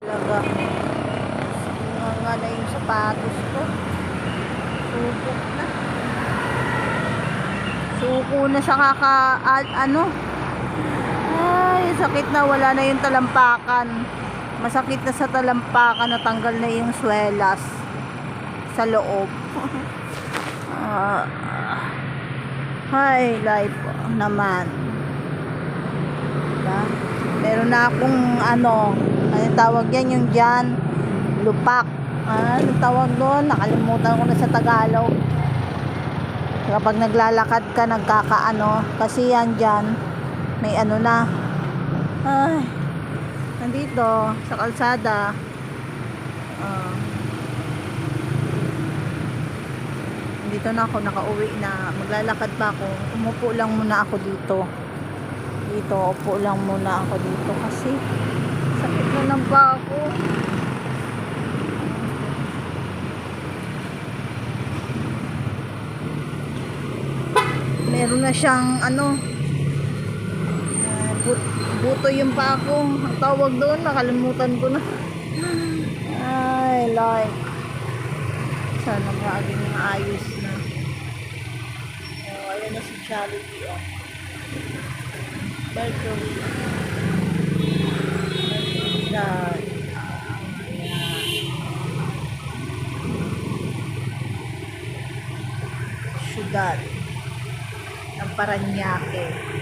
Talaga. Nga na yung sapatos ko. Subok na. Suko na sa kaka... ano? Ay, sakit na. Wala na yung talampakan. Masakit na sa talampakan. Natanggal na yung swelas. Sa loob. Ah, Hi, life naman. Diba? Meron na akong ano, ano tawag yan yung dyan, lupak. Ano tawag doon? Nakalimutan ko na sa Tagalog. Kapag naglalakad ka, nagkakaano, kasi yan dyan, may ano na. Ay, nandito, sa kalsada. Ah. dito na ako nakauwi na maglalakad pa ako umupo lang muna ako dito dito upo lang muna ako dito kasi ng pa ako meron na siyang ano but, buto yung pa ako ang tawag doon nakalimutan ko na ay like sana maging maayos na. Oh, ayan na si Jollibee, oh. Mercury God. Ayan. Syudad ng Paranaque.